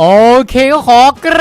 โอเคก็ขอกร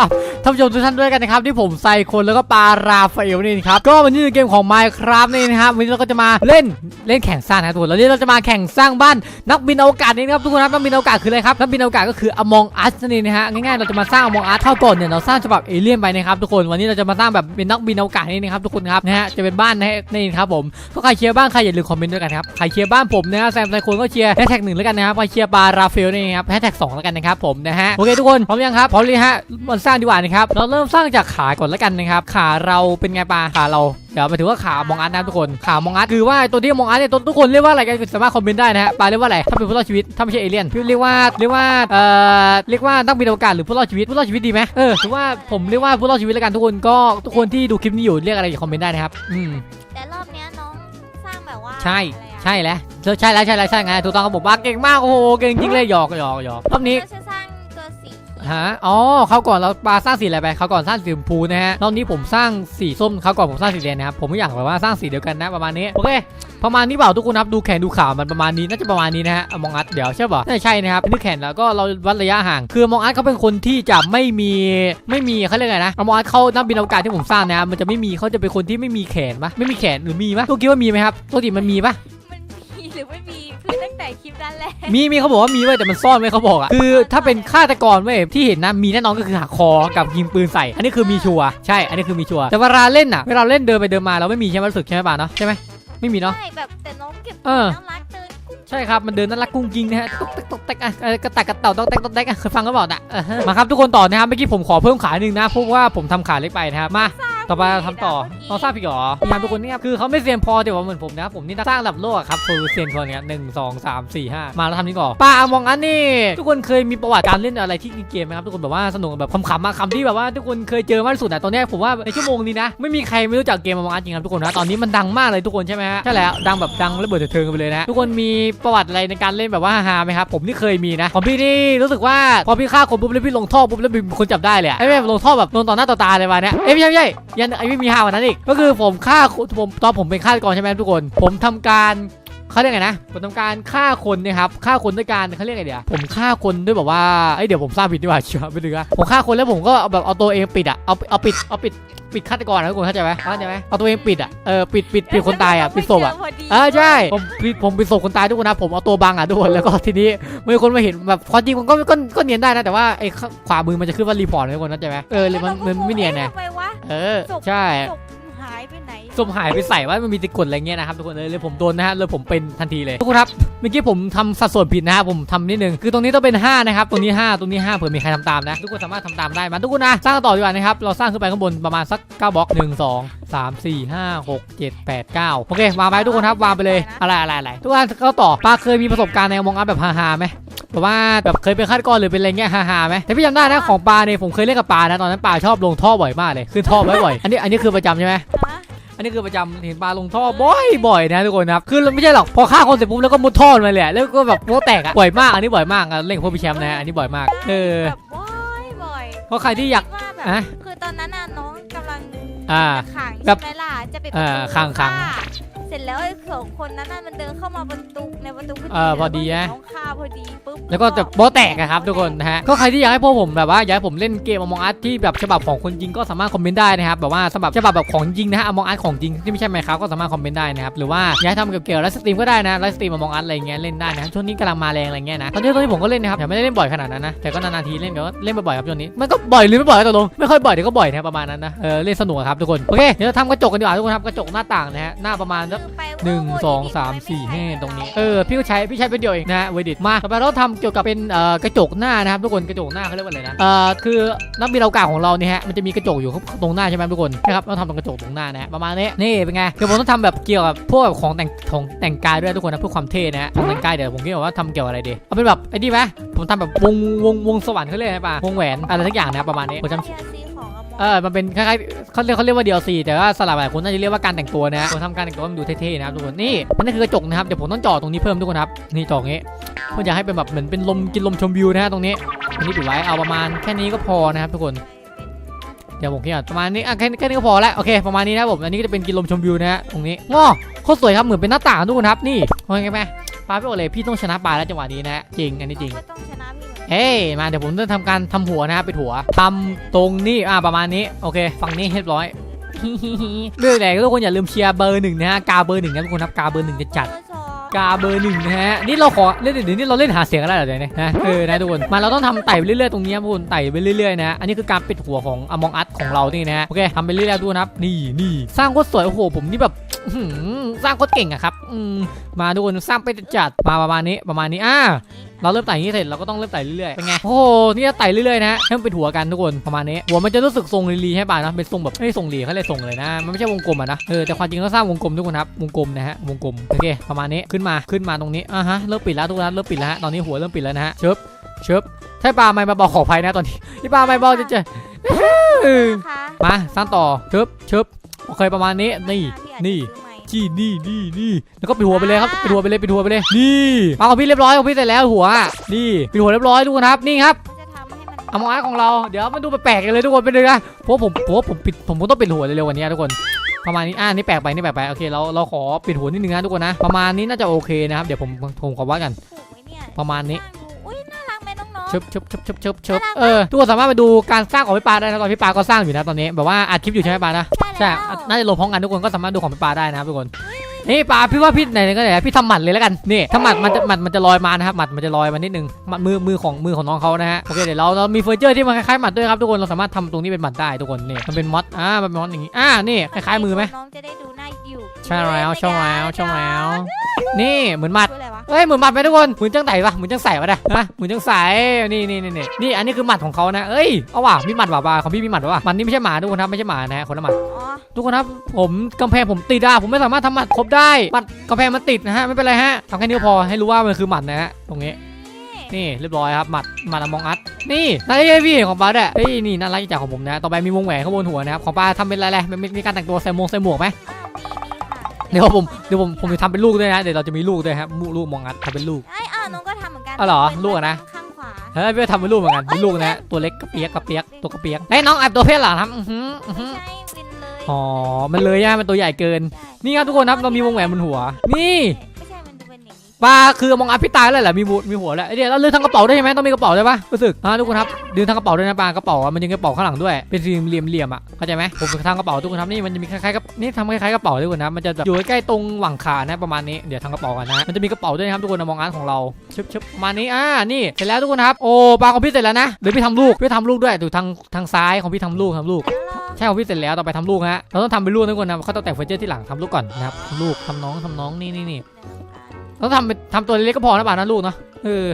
าบ ท่านผู้ชมทุกท่านด้วยกันนะครับที่ผมไซคนแล้วก็ปาราฟาเอลนี่นครับก็วันนี้ในเกมของ Minecraft นี่นะครับวันนี้เราก็จะมาเล่นเล่นแข่งสร้างนะทุกคนแล้ววันนี้เราจะมาแข่งสร้างบ้านนักบินอวกาศนี่นะครับทุกคนครับนักบินอวกาศคืออะไรครับนักบินอวกาศก็คือ Among Us นั่นเองนะฮะง่ายๆเราจะมาสร้าง Among Us เท่าก่อนเนี่ยเราสร้างฉบับเอเลี่ยนไปนะครับทุกคนวันนี้เราจะมาสร้างแบบเป็นนักบินอวกาศนี่นะครับทุกคนครับนะฮะจะเป็นบ้านนะฮะนี่ครับผมก็ใครเชียร์บ้านใครอย่าลืมคอมเมนต์ด้วยกันครับใครเชียร์บ้านผมนะฮะแซมไซคนก็เชียร์แฮชแท็กหนึ่งแล้วกันนะครับใครเชียร์ปาราเฟลนี่ครับแฮชแท็กสองแล้วกันนะครับผมนะฮะโอเคทุกคนพร้อมยังครับพร้อมเลยฮะมันสร้างดีกว่านะครับเราเริ่มสร้างจากขาก่อนแล้วกันนะครับขาเราเป็นไงปลาขาเราเดี๋ยวไปถือว่าขามองอัดนะทุกคนขามองอัดคือว่าตัวที่มองอัดเนี่ยตัวทุกคนเรียกว่าอะไรกันสามารถคอมเมนต์ได้นะฮะปลาเรียกว่าอะไรถ้าเป็นผู้รอดชีวิตถ้าไม่ใช่เอเลี่ยนพี่เรียกว่าเรียกว่าเอ่อเรียกว่านักบินอวกาศหรือผู้รอดชีวิตผู้รอดชีวิตดีไหมเออถือว่าผมเรียกว่าผู้รอดชีวิตแล้วกันทุกคนก็ทุกคนที่ดูคลิปนี้อยู่เรียกอะไรอย่าคอมเมนต์ได้นะครับอืมแต่รอบเนี้ยน้องสร้างแบบว่าใช่อะไรอะใช่แล้วเออใช่แล้วใช่แล้วใช่ไงถูกต้องครับผมว่าเก่งมากโอ้โหเก่งจริงเลยหยอกหยอกหยอกรอบนี้ ฮะอ๋อเขาก่อนเราปาสร้างสีอะไรไปเขาก่อนสร้างสีชมพูนะฮะ รอบนี้ผมสร้างสีส้มเขาก่อนผมสร้างสีแดงนะครับ ผมไม่อยากแบบว่าสร้างสีเดียวกันนะประมาณนี้ โอเค ประมาณนี้เปล่าทุกคนครับ ดูแขนดูขามันประมาณนี้ น่าจะประมาณนี้นะฮะมองอัดเดี๋ยวใช่ป่ะน่าใช่นะครับนี่แขนแล้วก็เราวัดระยะห่าง คือมองอัดเขาเป็นคนที่จะไม่มีไม่มีเขาเรียกไงนะมองอัดเขานักบินอวกาศที่ผมสร้างนะครับมันจะไม่มีเขาจะเป็นคนที่ไม่มีแขนปะไม่มีแขนหรือมีปะตัวคิดว่ามีไหมครับตัวติมันมีปะ รือไม่มีคือตั้งแต่คลิปนั้นแหละมีมีเขาบอกว่ามีเว้ยแต่มันซ่อนไว้เขาบอกอะคือถ้าเป็นฆาตกรเว้ยที่เห็นนะมีแน่นอนก็คือหักคอกับยิงปืนใส่ อันนี้คือมีชัวร์ใช่ อันนี้คือมีชัวร์แต่เวลาเล่นอะเวลาเล่นเดินไปเดินมาเราไม่มีใช่ไหมรู้สึกใช่ไหมป่าเนาะใช่ไหมไม่มีเนาะ ใช่แบบแต่น้องเก็บเออ น่ารักเดินกุ้งใช่ครับ มันเดินน่ารักกุ้งกิ้งนะฮะตุ๊กติ๊กตุ๊กติ๊กอะเออกระต่ายกระเต่าต้องแตกต้องแตกอะเคยฟังก็บอกอะเออฮะมาครับทุกคนต่อนะครับเมื่อกี้ผมขอเพิ่มขาหนึ่งนะเพราะว่าผมทำขาเล็กไปนะครับมา ต่อไปเราทำต่อเราสร้างพี่หรอพี่ยามทุกคนนี่ครับคือเขาไม่เซียนพอแต่ว่าเหมือนผมนะครับผมนี่นักสร้างระดับโลกอะครับคือเซียนคนเนี้ยหนึ่งสองสามสี่ห้ามาแล้วทำนี่ก่อนป้าอมองอันนี่ทุกคนเคยมีประวัติการเล่นอะไรที่เกมไหมครับทุกคนแบบว่าสนุกแบบขำๆมาคำที่แบบว่าทุกคนเคยเจอมากที่สุดอะตอนเนี้ยผมว่าในชั่วโมงนี้นะไม่มีใครไม่รู้จักเกมอมองอันจริงครับทุกคนนะตอนนี้มันดังมากเลยทุกคนใช่ไหมฮะใช่แล้วดังแบบดังระเบิดเถิดเทิงกันไปเลยนะทุกคนมีประวัติอะไรในการเล่นแบบว่าฮาๆไหมครับผมนี่เคยมีนะของพี่นี่รู้สึกว่าพอพี่ฆ่าคนปุ๊บแล้วพี่ลงท่อปุ๊บแล้วมีคนจับได้เลยอะไอ้แม่งลงท่อแบบลงต่อหน้าต่อตาเลยวะเนี่ยเอ้ยไม่ใช่ไม่ใช่ยังไอ้ไม่มีฮากว่านั้นอีก ก็คือผมฆ่าผมตอนผมเป็นฆาตกรใช่ไหมทุกคน ผมทำการ เขาเรียกไงนะผมทำการฆ่าคนเนะครับฆ่าคนด้วยการเขาเรียกไงเดี๋ยวผมฆ่าคนด้วยแบบว่าเอ้ยเดี๋ยวผมสร้างผิดดีกว่าเชื่อไม่ถึงอะผมฆ่าคนแล้วผมก็เอาแบบเอาตัวเองปิดอะเอาเอาปิดเอาปิดปิดฆาตกรนะทุกคนเข้าใจไหมเข้าใจไหมเอาตัวเองปิดอะเออปิดปิดปิดคนตายอะปิดศพอะเจพดีเออใช่ผมปิดผมปิดศพคนตายทุกคนนะผมเอาตัวบังอะทุกคนแล้วก็ทีนี้มีคนมาเห็นแบบความจริงมันก็ก็ก็เนียนได้นะแต่ว่าไอ้ข้างขวามือมันจะขึ้นว่ารีพอร์ตนะทุกคนเข้าใจไหมเออเลยมันมันไม่เนียนไงทำไมวะเออศพใช่ สมหายไปใส่ว่ามันมีตะกดอะไรเงี้ยนะครับทุกคนเลยเลยผมโดนนะฮะเลยผมเป็นทันทีเลยทุกคนครับเมื่อกี้ผมทำสัดส่วนผิดนะครับผมทำนิดนึงคือตรงนี้ต้องเป็น 5 นะครับ ตรงนี้ 5 ตรงนี้5เผื่อมีใครทำตามนะ ทุกคนสามารถทำตามได้มาทุกคนนะสร้างต่อดีกว่านะครับเราสร้างขึ้นไปข้างบนประมาณสัก9บล็อก 1 2 3 4 5 6 7 8 9โอเควางไปทุกคนครับวางไปเลยอะไรอะไรอะไรทุกคนก็ต่อปาเคยมีประสบการณ์ในมองอัพแบบฮาๆไหมแบบว่าแบบเคยเป็นฆาตกรหรือเป็นอะไรเงี้ยฮาๆไหมแต่พี่จำได้นะของปลาเนี่ยผมเคยเล่นกับปลานะตอนนั้นปลาชอบลงท่อบ่อยมากเลยขึ้นท่อบ่อยๆอันนี้อันนี้คือประจำใช่ไหม อันนี้คือประจำเห็นปลาลงท่อบ่อยบ่อยๆนะทุกคนนะครับคือไม่ใช่หรอกพอฆ่าคนเสร็จปุ๊บแล้วก็มุดท่อมาเลยอะแล้วก็แบบโป๊แตกอะบ่อยมากอันนี้บ่อยมากอะเล่นกับพวกพี่แชมป์นะฮะอันนี้บ่อยมากเออแบบบ่อยบ่อยเพราะใครที่อยากว่าแบบอะคือตอนนั้นน่ะน้องกำลังอ่าจะขังแบบใช่ไหมล่ะจะไปเออขังขัง เสร็จแล้วไอ้สองคนนั้นน่ะมันเดินเข้ามาประตูในประตูพอดีเออพอดีแล้วนะก็เห็นน้องฆ่าพอดีปุ๊บแล้วก็จะโป๊แตกอะครับทุกคนนะฮะก็ใครที่อยากให้พวกผมแบบว่าอยากให้ผมเล่นเกมอมองอั t ที่แบบฉบับของคนจริงก็สามารถคอมเมนต์ได้นะครับแบบว่าฉบับฉบับแบบของจริงนะฮะอมองอั t ของจริงที่ไม่ใช่ไหมครับก็สามารถคอมเมนต์ได้นะครับหรือว่าอยากให้ทำเกี่ยวกับไลฟ์สตรีมก็ได้นะไลฟ์สตรีมอมองอั t อะไรเงี้ยเล่นได้นะช่วงนี้กำลังมาแรงอะไรเงี้ยนะตอนนี้ตอนนี้ผมก็เล่นนะครับแต่ไม่ได้เล่นบ่อยขนาดนั้นนะแต่ก็นานๆทีเล่นเดี๋ยวเล่นบ่อยๆครับช่วงนี้มันก็บ่อยหรือไม่บ่อยก็ตกลงไม่ค่อยบ่อยเดี๋ยวก็บ่อยนะประมาณนั้นนะเออเล่นสนุกอะครับทุกคนโอเคเดี๋ยวเราทำกระจกกันดีกว่าทุกคนครับกระจกหน้าต่างนะฮะหน้าประมาณสักคือไปหนึ่งสองสามสี่ห้าตรงนี้ เออ พี่ก็ใช้พี่ใช้เป็นเดียวเองนะฮะเวดิตมาต่อไปเราทำเกี่ยวกับเป็นเอ่อกระจกหน้านะครับทุกคนกระจกหน้าเขาเรียกว่าอะไรนะเอ่อคือนักบินอวกาศของเราเนี่ยฮะมันจะมีกระจกอยู่ตรงหน้าใช่ไหมทุกคนนะครับเราทำตรงกระจกตรงหน้านะฮะประมาณนี้นี่เป็นไงคือผมต้องทำแบบเกี่ยวกับพวกแบบของแต่งของแต่งกายด้วยทุกคนนะเพื่อความเท่นะฮะของแต่งกายเดี๋ยวผมคิดว่าทำเกี่ยวกับอะไรดีเอาเป็นแบบไอ้นี่ไหมผมทำแบบวงวงวงสวรรค์เขาเรียกอะไรป่ะวงแหวนอะไรทักอย่างนะประมาณนี้ผมจำ เออมันเป็นคล้ายๆเขาเรียกเขาเรียกว่า DLC แต่ว่าสลับหลายคนน่าจะเรียกว่าการแต่งตัวนะฮะผมทำการแต่งตัวมันดูเท่ๆนะครับทุกคนนี่มันนี่คือกระจกนะครับเดี๋ยวผมต้องจ่อตรงนี้เพิ่มทุกคนครับนี่จ่ออย่างงี้เพื่อจะให้เป็นแบบเหมือนเป็นลมกินลมชมวิวนะฮะตรงนี้อันนี้ปิดไว้เอาประมาณแค่นี้ก็พอนะครับทุกคนเดี๋ยวผมคิดว่าประมาณนี้อะแค่แค่นี้ก็พอแล้วโอเคประมาณนี้นะผมอันนี้ก็จะเป็นกินลมชมวิวนะฮะตรงนี้ง้อโคตรสวยครับเหมือนเป็นหน้าต่างทุกคนครับนี่เห็นไหมปาไปโอเลยพี่ต้องชนะปาแล้วจังหวะนี้นะจริงอันนี้จริงไม่ต้องชนะมีหนู เฮ้ยมาเดี๋ยวผมจะทำการทำหัวนะครับเป็นหัวทำตรงนี้อ่าประมาณนี้โอเคฝั่งนี้เรียบร้อยเรื่องไหนก็ทุกคนอย่าลืมเชียร์เบอร์หนึ่งนะฮะกาเบอร์หนึ่งนะทุกคนครับกาเบอร์หนึ่งจะจัดกาเบอร์หนึ่งนะฮะนี่เราขอเล่นเดี๋ยวนี้เราเล่นหาเสียงกันแล้วเหรอเดี๋ยวนี้นะเออนะทุกคนมาเราต้องทำไต่ไปเรื่อยๆตรงนี้ทุกคนไต่ไปเรื่อยๆนะอันนี้คือการปิดหัวของอมองอัดของเรานี่นะฮะโอเคทำไปเรื่อยๆดูนะครับนี่นี่สร้างโคตรสวยโอ้โหผมนี่แบบสร้างโคตรเก่งอะครับอืมมาทุกคนสร้างไปจัดมาประมาณนี้ประมาณนี้อ่า เราเริ่มไต่อย่างนี้เสร็จเราก็ต้องเริ่มไต่เรื่อยๆเป็นไงโอ้โหนี่จะไต่เรื่อยๆนะฮะให้มันเป็นหัวกันทุกคนประมาณนี้หัวมันจะรู้สึกทรงลีๆให้ป่ะนะเป็นทรงแบบไม่ใช่ทรงลีเขาเลยทรงเลยนะมันไม่ใช่วงกลมอะนะเออแต่ความจริงเราสร้างวงกลมทุกคนครับวงกลมนะฮะวงกลมโอเคประมาณนี้ขึ้นมาขึ้นมาตรงนี้อะฮะเริ่มปิดแล้วทุกคนครับเริ่มปิดแล้วฮะตอนนี้หัวเริ่มปิดแล้วนะฮะเชิบเชิบใช่ปลาไม่มาบอกขออภัยนะตอนนี้ที่ปลาไม่บอกจะเจอนะคะมาสร้างต่อเชิบเชิบโอเคประมาณนี้นี่นี่พี่อา จจะซื้อใหม่จี้นี่นี่นี่แล้วก็ปิดหัวไปเลยครับปิดหัวไปเลยปิดหัวไปเลยนี่มาของพี่เรียบร้อยของพี่เสร็จแล้วหัว นี่ปิดหัวเรียบร้อยทุกคนครับนี่ครับก็จะทำให้มันอมอาร์ของเราเดี๋ยวมันดูแปลกๆกันเลยทุกคนไปเลยนะเพราะผมเพราะผมปิดผมก็ต้องปิดหัวเร็วๆกวันนี้ทุกคนประมาณนี้ อ่านี่แปลกไป นี่แปลกไป โอเค เรา เราขอปิดหัวนิดนึงนะทุกคนนะ ประมาณนี้น่าจะโอเคนะครับ เดี๋ยวผม ผมขอว่ากัน ถูกไหมเนี่ยประมาณนี้อุ้ย ชึบชึบชึบชึบชึบชึบเออทุกคนสามารถไปดูการสร้างของพี่ปาได้นะตอนพี่ปาก็สร้างอยู่นะตอนนี้แบบว่าอัดคลิปอยู่ใช่ไหมปานะใช่แล้วน่าจะลงพร้อมกันทุกคนก็สามารถดูของพี่ปาได้นะครับทุกคนนี่ปาพี่ว่าพี่ไหนๆก็ไหนพี่ทำหมัดเลยแล้วกันนี่ถ้าหมัดมันจะหมัดมันจะลอยมานะครับหมัดมันจะลอยมานิดนึงหมัดมือมือของมือของน้องเขานะฮะโอเคเดี๋ยวเราเรามีเฟอร์นิเจอร์ที่มันคล้ายๆหมัดด้วยครับทุกคนเราสามารถทำตรงนี้เป็นหมัดได้ทุกคนนี่มันเป็นมอสอ่ามันเป็นมอสอย่างงี้อ่านี่คล้ายๆมือไหมน้องจะได้ดูน่าอยู่ใช่แล้วใช่แล้วใช่แล้วนี่เหมือนหมัดคืออะไรวะ เอ้ยเหมือนหมัดไหมทุกคนเหมือนจังไต่ปะเหมือนจังใส่ปะเนี่ยฮะเหมือนจังใส่นี่นี่นี่นี่นี่อันนี้คือหมัดของเขานะเอ้ยเอาว่ะมีหมัดว่ะปาของพี่มีหมัดว่ะหมัดนี่ไม่ใช่หมาทุกคนครับไม่ใช่หมานะฮะคนละหมัดอ๋อทุกคนครับผมกำแพงผมติดอะผมไม่สามารถทำหมัดครบได้หมัดกำแพงมันติดนะฮะไม่เป็นไรฮะทำแค่นี้ก็พอให้รู้ว่ามันคือหมัดนะฮะตรงนี้ นี่เรียบร้อยครับหมัดหมัดอมองอัดนี่น่าจะพี่เห็นของปลาด้วยเฮ้ยนี่น่ารักจากของผมนะ ต่อไปมีวงแหวนข้างบนหัวนะครับของปลาทำเป็นอะไรๆมันมีมีการแต่งตัวใส่หมวกใส่หมวกไหมอ้าวมีมีค่ะ เดี๋ยวผมเดี๋ยวผมผมจะทำเป็นลูกด้วยนะเดี๋ยวเราจะมีลูกด้วยครับลูกมองอัดทำเป็นลูก ไอ้อ้าวน้องก็ทำเหมือนกันอ๋อเหรอป็ลูกอะนะ ข้างขวาเฮ้ยพี่ก็ทำเป็นลูกเหมือนกันเป็นลูกนะฮะตัวเล็กกระเปียกกระเปียกตัวกระเปียกเฮ้ยน้องอัดตัวเพศเหรอครับอื้อหืออื้อหือใช่วินเลยอ๋อมันเลยย่ามันตัวใหญ่เกินใช่นี่ครับทุกคนครับเรามีวงแหวนบนหัว นี่ไม่ใช่มันดูเปลาคือมองอัพพี่ตายแล้วแหละมีบูมีหัวแล้วเอ้เดี๋ยวเราเลือนทางกระเป๋าได้ไหมต้องมีกระเป๋าได้ปะรู้สึกอ่าทุกคนครับดึงทางกระเป๋าด้วยนะปลากระเป๋ามันยังกระเป๋าข้างหลังด้วยเป็นสี่เหลี่ยมเหลี่ยมๆอะเข้าใจไหมผมทางกระเป๋าทุกคนครับนี่มันจะมีคล้ายๆกับนี่ทำคล้ายๆกระเป๋าทุกคนนะมันจะอยู่ใกล้ๆตรงหว่างขานะประมาณนี้เดี๋ยวทางกระเป๋ากันนะมันจะมีกระเป๋าด้วยนะครับทุกคนมองอัพของเราชึบชึบมานี้อ่านี่เสร็จแล้วทุกคนครับโอ้ปลาของพี่เสร็จแล้วนะเดี๋ยวพี่ทำลูกพี่ทำลูกด้วยดูทางทางซ้ายของพี่ทำลูกทำลูกใช่ของพี่เสร็จแล้วต่อไปทำลูกฮะเราต้องทำเป็นลูกทุกคนนะเขาต้องแต่งเฟอร์เจอร์ที่หลังทำลูกก่อนนะครับทำลูกทำน้องทำน้องนี่นี่นี่ ต้องทำเป็นทำตัวเล็กก็พอนะป่านะลูกเนาะเออ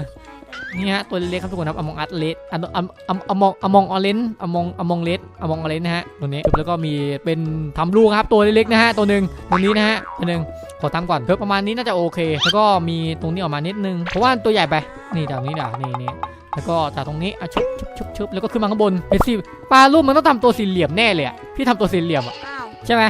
นี่ฮะตัวเล็กครับทุกคนครับอมองอัดเลสออมอมอมองอมองออเรนอมองอมองเลสอมองออเรนนะฮะตัวนี้แล้วก็มีเป็นทำลูกครับตัวเล็กๆนะฮะตัวหนึ่งตัวนี้นะฮะตัวหนึ่งขอทำก่อนเพิ่มประมาณนี้น่าจะโอเค แล้วก็มีตรงนี้ออกมานิดนึงเพราะว่าตัวใหญ่ไปนี่จากนี้ด่านี่นี่แล้วก็จากตรงนี้อะชุบชุบชุบชุบแล้วก็ขึ้นมาข้างบนเป็นสี่ปลาลูกมันต้องทำตัวสี่เหลี่ยมแน่เลยอะพี่ทำตัวสี่เหลี่ยมอะ ใช่ไหม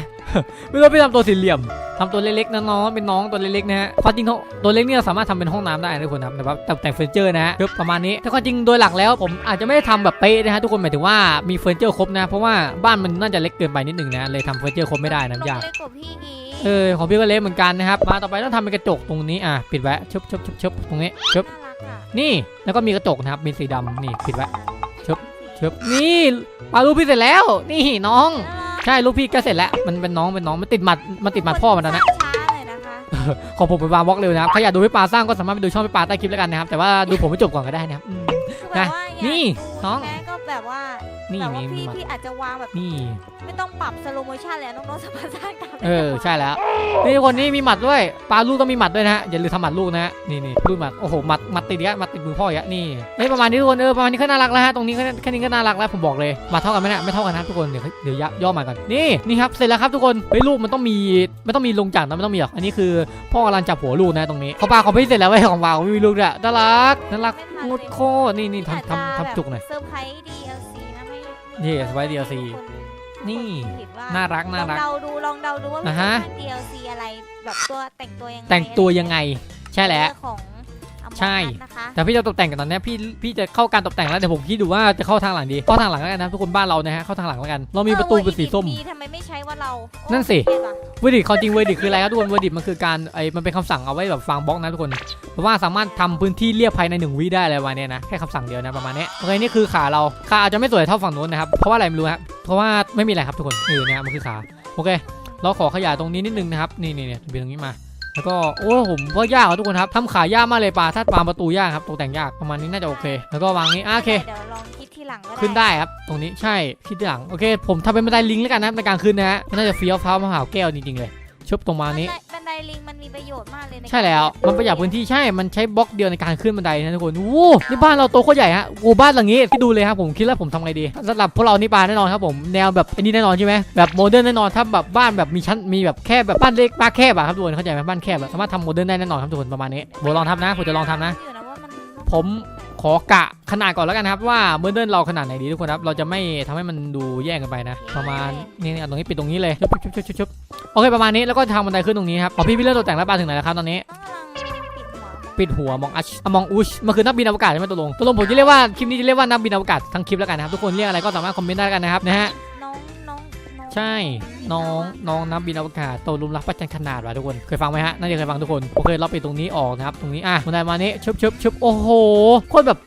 ไม่ต้องไปทำตัวสี่เหลี่ยมทำตัวเล็กๆนะน้องเป็นน้องตัวเล็กๆนะฮะความจริงเขาตัวเล็กเนี่ยเราสามารถทำเป็นห้องน้ำได้นะทุกคนครับแต่ว่าแต่แต่งเฟอร์นิเจอร์นะฮะปึ๊บประมาณนี้แต่ความจริงโดยหลักแล้วผมอาจจะไม่ได้ทำแบบเป๊ะนะฮะทุกคนหมายถึงว่ามีเฟอร์นิเจอร์ครบนะเพราะว่าบ้านมันน่าจะเล็กเกินไปนิดหนึ่งนะเลยทำเฟอร์นิเจอร์ครบไม่ได้นะน้องยากเล็กกว่าพี่กีเออของพี่ก็เล็กเหมือนกันนะครับมาต่อไปต้องทำเป็นกระจกตรงนี้อะปิดไว้ชึบชึบชึบชึบตรงนี้ชึบน่ารักอะนี่แล้วก็มีกระจกนะครับมีสีดำนี่ปิดไว้ชึบชึบนี่ปลาลูกพี่เสร็จแล้ว นี่น้อง ใช่ลูกพี่ก็เสร็จแล้วมันเป็นน้องเป็นน้องมันติดหมัดมันติดหมัดพ่อมันแล้วนะ ช้าหน่อยนะคะของผมเป็นวางบล็อกเร็วนะครับใครอยากดูพี่ปาสร้างก็สามารถไปดูช่องพี่ปาใต้คลิปแล้วกันนะครับแต่ว่าดูผมไม่จบก่อนก็ได้นะครับอืม คือแบบว่าอยากนี่ ดู น้อง แม่ก็แบบว่านี่แบบว่ามีพี่หมัดพี่อาจจะวางแบบนี่ ไม่ต้องปรับสโลโมชันเลยอะน้องๆสามารถสร้างตามได้เออ ใช่แล้ว นี่ทุกคนนี่มีหมัดด้วยปลาลูกต้องมีหมัดด้วยนะฮะอย่าลืมทำหมัดลูกนะฮะนี่นี่ลูกหมัดโอ้โหหมัดหมัดติดเยอะหมัดติดมือพ่อเยอะนี่เฮ้ยประมาณนี้ทุกคนเออประมาณนี้ก็น่ารักแล้วฮะตรงนี้ก็แค่นี้ก็น่ารักแล้วผมบอกเลยหมัดเท่ากันไหมเนี่ยไม่เท่ากันนะครับทุกคนเดี๋ยวเดี๋ยวย่อย่อมาก่อนนี่นี่ครับเสร็จแล้วครับทุกคนเฮ้ยลูกมันต้องมีไม่ต้องมีลงจากนะไม่ต้องมีหรอกอันนี้คือพ่อกำลังจับหัวลูกนะตรงนี้ของปลาของพี่เสร็จแล้วเว้ยของปลาของพี่มีลูกด้วยน่ารักน่ารัก งดโคตรนี่นี่ทำทำทำจุกหน่อย เซอร์ไพรส์ DLC นะไม่นี่สบายดีเอซีคนนี่คิดว่าน่ารักน่ารักลองเดาดูลองเดาดูว่ามันอ่าจะฮะสร้าง DLC อะไรแบบตัวแต่งตัวยังไง แต่งตัวยังไง ใช่แล้วเรื่อง ของ Among ใช่ Us นะคะแต่พี่จะตกแต่งกันตอนเนี้ยพี่พี่จะเข้าการตกแต่งแล้วเดี๋ยวผมคิดดูว่าจะเข้าทางหลังดีเข้าทางหลังแล้วกันนะทุกคนบ้านเรานะฮะเข้าทางหลังแล้วกันเรามีประตูเป็นสีส้ม เออ Word Edit ดีทำไมไม่ใช้ว่าเราโอ้นั่นสิเท่ว่ะเวอร์ดิความจริงเวอร์ดิคืออะไรครับทุกคนเวอร์ดิมันคือการไอ้มันเป็นคำสั่งเอาไว้แบบฟังบล็อกนะทุกคนเพราะว่าสามารถทำพื้นที่เรียบภายในหนึ่งวิได้อะไรประมาณเนี้ยนะแค่คำสั่งเดียวนะประมาณเนี้ยโอเคนี่คือขาเราขาอาจจะไม่สวยเท่าฝั่งนู้นนะครับเพราะว่าอะไรไม่รู้ครับเพราะว่าไม่มีอะไรครับทุกคนเออเนี่ยมันคือขาโอเค เราขอขยายตรงนี้นิดนึงนะครับนี่นี่เนี่ยเป็นตรงนี้มา แล้วก็โอ้ผมว่ายากครับทุกคนครับทำขายากมากเลยปลาถ้าวางประตูยากครับตกแต่งยากประมาณนี้น่าจะโอเค แล้วก็วางนี้อะโอเคเดี๋ยวลองคิดทีหลังก็ได้ขึ้นได้ครับ ตรงนี้ใช่คิดหลังโอเค ผมทำเป็นบันไดลิงแล้วกันนะครับในการขึ้นนะฮะมันน่าจะเฟี้ยวฟ้าวมหาแก้วจริงๆเลยชุบตรงมานี้บันไดบันได ลิงมันมีประโยชน์มากเลยในใช่แล้วมันประหยัดพื้นที่ใช่มันใช้บล็อกเดียวในการขึ้นบันไดนะทุกคนโอ้นี่บ้านเราโตโคตรใหญ่ฮะโอ้บ้านหลังนี้ที่ดูเลยครับผมคิดแล้วผมทำไงดีสำหรับพวกเรานี่ปาแน่นอนครับผมแนวแบบอันนี้แน่นอนใช่ไหมแบบโมเดิร์นแน่นอนถ้าแบบบ้านแบบมีชั้นมีแบบแค่แบบบ้านเล็กบ้านแคบอะครับทุกคนเข้าใจไหมบ้านแคบอะสามารถทำโมเดิร์นได้แน่นอนครับทุกคนประมาณนี้โบลองทำนะผมจะลองทำนะ อยู่นะว่ามันผม ขอกะขนาดก่อนแล้วกันนะครับว่าโมเดิร์นเราขนาดไหนดีทุกคนครับเราจะไม่ทำให้มันดูแย่งกันไปนะ ประมาณนี่นี่เอาตรงนี้ปิดตรงนี้เลยชุบชุบชุบชุบชุบโอเคประมาณนี้แล้วก็ทำบันไดขึ้นตรงนี้ครับอ๋อพี่พี่เริ่มตกแต่งแล้วปลาถึงไหนแล้วครับตอนนี้ต้องกำลังปิดหัวปิดหัวมองอัชมองอุชมันคือนักบินอวกาศใช่ไหมตกลงตกลงผมจะเรียกว่าคลิปนี้จะเรียกว่านักบินอวกาศทั้งคลิปแล้วกันนะครับทุกคนเรียกอะไรก็สามารถคอมเมนต์ได้แล้วกันนะครับนะฮะ ใช่ น้องน้องนักบินอวกาศโตลุมรักประจันขนาดว่ะทุกคน เคยฟังไหมฮะ น่าจะเคยฟังทุกคน โอเค เราปิดตรงนี้ออกนะครับ ตรงนี้ อะบันไดมานี้ชุบชุบชุบโอ้โห โคตรแบบ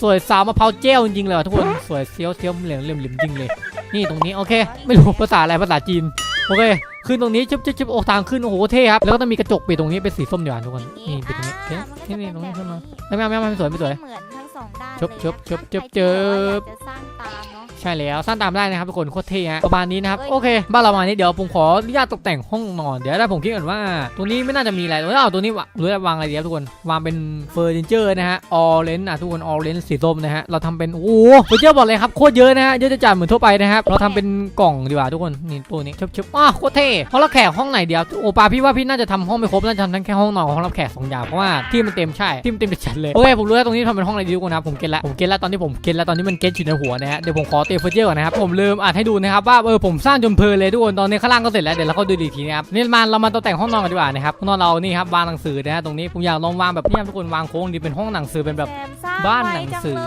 สวยสาวมะพร้าวเจลจริงๆเลยว่ะทุกคน สวยเซียวเซียวเหลี่ยมเหลี่ยมเหลี่ยมจริงเลย นี่ตรงนี้ โอเค ไม่รู้ภาษาอะไร ภาษาจีน โอเค ขึ้นตรงนี้ชุบชุบชุบโอ้ทางขึ้น โอ้โห เท่ครับ แล้วก็ต้องมีกระจกปิดตรงนี้ เป็นสีส้มเดี๋ยวทุกคน นี่ปิดตรงนี้เอ๊ะนี่นี่ตรงนี้ขึ้นมาไม่ไม่ไม่ไม่ไม่สวยไม่สวย เหมือนทั้งสองด้านชุบชุบชุบถ้าชุใครบที่แบบว่าอยากจะสร้างตามเนาะ ใช่แล้วสร้างตามได้นะครับทุกคนโคตรเท่ฮะประมาณนี้นะครับเอ้ยโอเคบ้านเราประมาณนี้เดี๋ยวผมขออนุญาตตกแต่งห้องนอนเดี๋ยวได้ผมคิดก่อนว่าตรงนี้ไม่น่าจะมีอะไรแล้วเอาตัวนี้วะหรือวางอะไรดีครับทุกคนวางเป็นเฟอร์นิเจอร์นะฮะออเรนจ์อะทุกคนออเรนจ์สีส้มนะฮะเราทำเป็นโอ้โหเฟอร์นิเจอร์บอกเลยครับโคตรเยอะนะฮะเยอะจะจัดเหมือนทั่วไปนะครับเราทำเป็นกล่องดีกว่าทุกคนนี่ตัวนี้ชุบๆอ้าวโคตรเท่ห้องรับแขกห้องไหนเดียวโอปาพี่ว่าพี่น่าจะทำห้องไม่ครบน่าจะทำทั้งแค่ห้องนอนกับห้องรับแขกสองอย่างเพราะว่าที่มันเต็มใช่ที่มันเต็มจัดเลยโอเคผมรู้แล้วตรงนี้ทำเป็นห้องอะไรดีทุกคนนะครับผมเก็ตแล้วผมเก็ตแล้วตอนนี้ผมเก็ตแล้วตอนนี้มันเก็ตอยู่ในหัวนะฮะเดี๋ยวผมขอเตะเฟอร์นิเจอร์ก่อนนะครับผมลืมอ่านให้ดูนะครับว่าเออผมสร้างจนเพลินเลยทุกคนตอนนี้ข้างล่างก็เสร็จแล้วเดี๋ยวเราก็ดูดีกทีนะครับนี่มาเรามาตกแต่งห้องนอนกันดีกว่านะครับห้องนอนเรานี่ครับวางหนังสือนะฮะตรงนี้ผมอยากลองวางแบบนี้ครับทุกคนวางโค้งดีเป็นห้องหนังสือเป็นแบบแซมสร้างบ้านไวหนังจัสือเล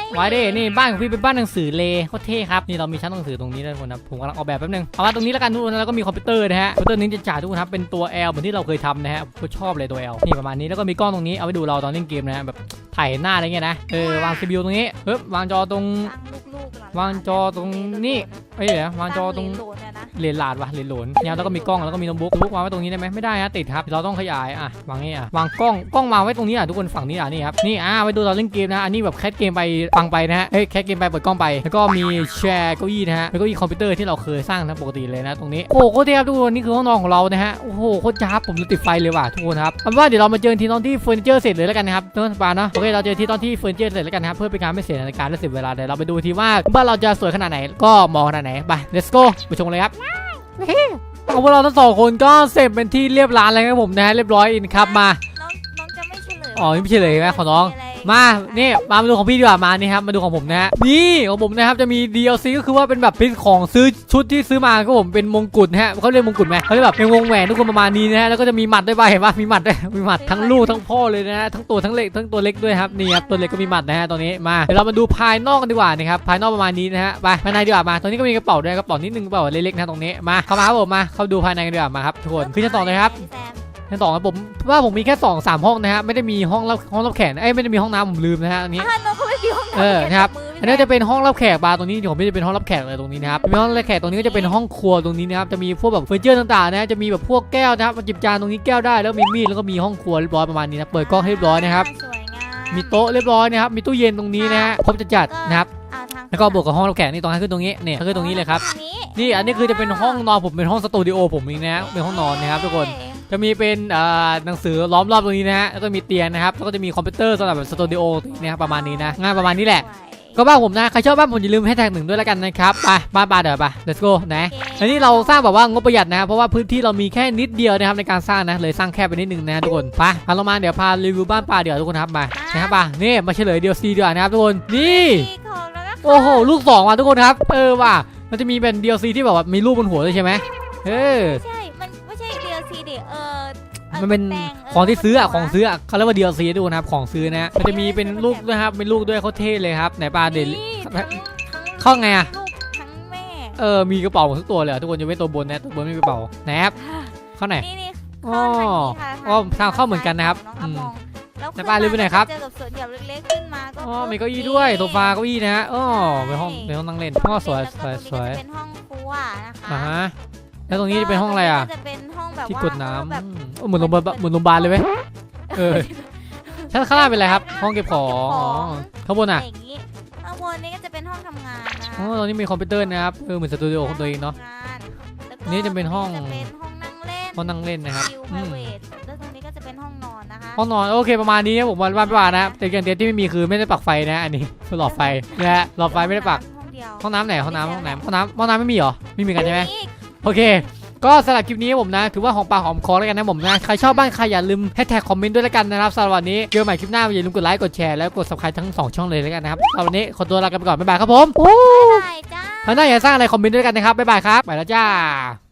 ย ไว้เด้นี่บ้านของพี่เป็นบ้านหนังสือเลยโคตรเท่ครับนี่เรามีชั้นหนังสือตรงนี้ด้วยทุกคนครับผมกำลังออกแบบแป๊บนึงเอาว่าตรงนี้แล้วกันทุกคนแล้วก็มีคอมพิวเตอร์นะฮะคอมพิวเตอร์นี้จะจ่ายทุกคนครับเป็นตัว L เหมือนที่เราเคยทำนะฮะผมชอบเลยตัว L นี่ประมาณนี้แล้วก็มีกล้องตรงนี้เอาไว้ดูเราตอนเล่นเกมนะฮะแบบถ่ายหน้าอะไรเงี้ยนะเออวาง CPU ตรงนี้ปึ๊บวางจอตรง ลูกๆหลนๆวางจอตรงนี่ เอ้ยเดี๋ยววางจอตรงสาเหรียญโหลเนี่ยนะเหรียญหลาดวะเหรียญโหลนเนี่ยแล้วก็มีกล้องแล้วก็มีโน้ตบุ๊กโน้ตบุ๊กวางไว้ตรงนี้ได้ไหมไม่ได้ฮะติดครับเราต้องขยายอะวางนี่อะวางกล้องกล้องวางไว้ตรงนี้อะทุกคนฝั่งนี้อะนี่ครับนี่อะไว้ดูเราเล่นเกมนะอันนี้แบบแคสเกมไปฟังไปนะฮะเอ้ยแคสเกมไปเปิดกล้องไป แล้วก็มีแชร์เก้าอี้นะฮะแล้วก็มีคอมพิวเตอร์ที่เราเคยสร้างนะปกติเลยนะตรงนี้โอ้โหโคตรเท่ครับทุกคนนี่คือห้องนอนของเรานะฮะโอ้โหโคตรจ้าบผมเลยติดไฟเลยว่ะทุกคนครับเอาเป็นว่าเดี๋ยวเรามาเจอทีตอนที่เฟอร์นิเจอร์เสร็จเลยแล้วกันนะครับเนื้อปลาเนาะโอเคเราเจอที่ตอนที่เฟอร์นิเจอร์เสร็จแล้วกันนะครับเพื่อเป็นการไม่เสียนาฬิกาและเสียเวลาเดี๋ยวเราไปดูทีว่าบ้านเราจะสวยขนาดไหนก็มองขนาดไหนไป let's go ไปชมเลยครับของพวกเราทั้งสองคนก็เสร็จเป็นที่เรียบร้อยแล้วครับผมนะฮะเรียบร้อยอินครับมาน้องน้องจะไม่เฉลยอ๋อไม่ใช่เลยไหมของน้องะไร มานี่มามาดูของพี่ดีกว่ามานี่ครับมาดูของผมนะฮะนี่ของผมนะครับจะมี DLC ก็คือว่าเป็นแบบเป็นของซื้อชุดที่ซื้อมาก็ผมเป็นมงกุฎนะฮะเขาเรียกมงกุฎไหมเขาเรียกแบบเป็นวงแหวนทุกคนประมาณนี้นะฮะแล้วก็จะมีหมัดด้วยป่ะเห็นป่ะมีหมัดด้วยมีหมัดทั้งลูกทั้งพ่อเลยนะฮะทั้งตัวทั้งเล็กทั้งตัวเล็กด้วยครับนี่ครับตัวเล็กก็มีหมัดนะฮะตอนนี้มาเดี๋ยวเรามาดูภายนอกกันดีกว่านะครับภายนอกประมาณนี้นะฮะไปภายในดีกว่ามาตอนนี้ก็มีกระเป๋าด้วยกระเป๋านิดนึงกระเป๋าเล็กๆนะตรงนี้มาเข้ามาครับผมมาเข้าดูภายในกันดีกว่ามาครับทุกคนขึ้นชั้นสองเลยครับแซม ชั้นสองครับผมว่าผมมีแค่สองสามห้องนะฮะไม่ได้มีห้องรับห้องรับแขกเอ้ยไม่ได้มีห้องน้ำผมลืมนะฮะอันนี้อะน้องก็ไม่มีห้องน้ำเออนะครับจัมือันนี้จะเป็นห้องรับแขกบาร์ตรงนี้เดี๋ยวผมจะเป็นห้องรับแขกเลยตรงนี้นะครับมีห้องรับแขกตรงนี้ก็จะเป็นห้องครัวตรงนี้นะครับจะมีพวกแบบเฟอร์นิเจอร์ต่างๆนะจะมีแบบพวกแก้วนะครับมาจิบจานตรงนี้แก้วได้แล้วมีมีดแล้วก็มีห้องครัวเรียบร้อยประมาณนี้นะเปิดกล้องให้เรียบร้อยนะครับสวยงามมีโต๊ะเรียบร้อยนะครับมีตู้เย็นตรงนี้นะฮะครบจะจัดนะครับอ่าทางแล้วก็บวกกับห้องรับแขกนี่ตรงนั้นขึ้นตรงนี้เนี่ยขึ้นตรงนี้เลยครับอันนี้นี่อันนี้คือจะเป็นห้องนอนผมเป็นห้องสตูดิโอผมเองนะเป็นห้องนอนนะครับทุกคน จะมีเป็นเอ่อหนังสือล้อมรอบตรงนี้นะฮะแล้วก็มีเตียงนะครับแล้วก็จะมีคอมพิวเตอร์สำหรับแบบสตูดิโอตรงนี้นะครับประมาณนี้นะง่ายประมาณนี้แหละ ก็บ้านผมนะใครชอบบ้านผมอย่าลืมให้แท็กหนึ่งด้วยแล้วกันนะครับไปบ้านปลาเดี๋ยวไป let's go นะอันนี้เราสร้างแบบว่างบประหยัดนะครับเพราะว่าพื้นที่เรามีแค่นิดเดียวนะครับในการสร้างนะเลยสร้างแค่ไปนิดนึงนะทุกคนไปพาเรามาเดี๋ยวพารีวิวบ้านปลาเดี๋ยวทุกคนครับมานะครับป่ะนี่มาเฉลยเดียวซีดีกว่านะครับทุกคนนี่มีของแล้วก็โอ้โหลูกสองว่ะทุกคนครับ เออว่ะมันจะมีเป็น DLC ที่แบบว่ามีรูปบนหัวด้วยใช่ไหมเออไม่ใช่มันไม่ใช่ DLC ดิเอออะมันเป็นแป้ของที่ซื้ออะเของซื้ออะเขาเรียกว่า DLC ด้วยนะครับของซื้อนะมันจะมีเป็นลูกด้วยครับเป็นลูกด้วยเขาเท่เลยครับไหนปลาเด่นนี่ทั้งทั้เข้าไงอะลูกทั้งแม่เออมีกระเป๋าหมดทุกตัวเลยอะทุกคนจะไม่ตัวบนนะตัวบนไม่มีกระเป๋าไหนครับเข้าไหนนี่นี่อ๋อเข้าทางนี้ค่ะอ๋อทางเข้าเหมือนกันนะครับน้องอืมมองแล้วไหนป้าลืมไปไหนครับเจอกับสวนเดี่ยวเล็กๆขึ้นมาก็อ๋อมีเก้าอี้ด้วยโซฟาเก้าอี้นะฮะอ๋อเป็นห้องเป็นห้องนั่งเล่นอ๋อสวยสวยสวยแล้วก็ตรงนี้ก็จะเป็นห้องครัวนะคะอ่าฮะแล้วตรงนี้จะเป็นห้องอะไรอะก็จะเป็นห้อง แบบที่ว่ากดน้ำแบบอืมเออเหมือนโรงพยาบาลเหมือนโรงพยาบาลเลยไหมเออชั้นข้างล่างเป็นอะไรครับ ห้องเก็บของอ๋อข้างบนอะอะไรอย่างงี้ข้างบนนี้ก็จะเป็นห้องทำงานนะอ๋อตรงนี้มีคอมพิวเตอร์นะครับเออเหมือนสตูดิโอของตัวเองเนาะทำงานแล้วก็นี่จะเป็นห้อง จะเป็นห้องนั่งเล่น ห้องนั่งเล่นนะครับคิวอืไพรมเวทแล้วตรงนี้ก็จะเป็นห้องนอนนะคะ ห้องนอนโอเคประมาณนี้นะผมวันบ้านป่านะแต่อย่างเดียวที่ไม่มีคือไม่ได้ปักไฟนะอันนี้หลอดไฟนะฮะหลอดไฟไม่ได้ปักห้องเดียวห้องน้ำไหนห้องน้ำห้องน้ำห้องน้ำห้องน้ำไม่มีเหรอไม่มีกันใช่ไหมอีกโอเค ก็สำหรับคลิปนี้ผมนะ ถือว่าหอมปากหอมคอแล้วกันนะผมนะ ใครชอบบ้านใครอย่าลืมแฮชแท็กคอมเมนต์ด้วยแล้วกันนะครับสำหรับวันนี้เจอกันใหม่คลิปหน้าอย่าลืมกดไลค์กดแชร์แล้วกด subscribe ทั้ง2ช่องเลยแล้วกันนะครับสำหรับวันนี้ขอตัวลากันไปก่อนบ๊ายบายครับผมบ๊ายบายจ้า ถ้าหน้าอยากสร้างอะไรคอมเมนต์ด้วยกันนะครับบ๊ายบายครับไปแล้วจ้า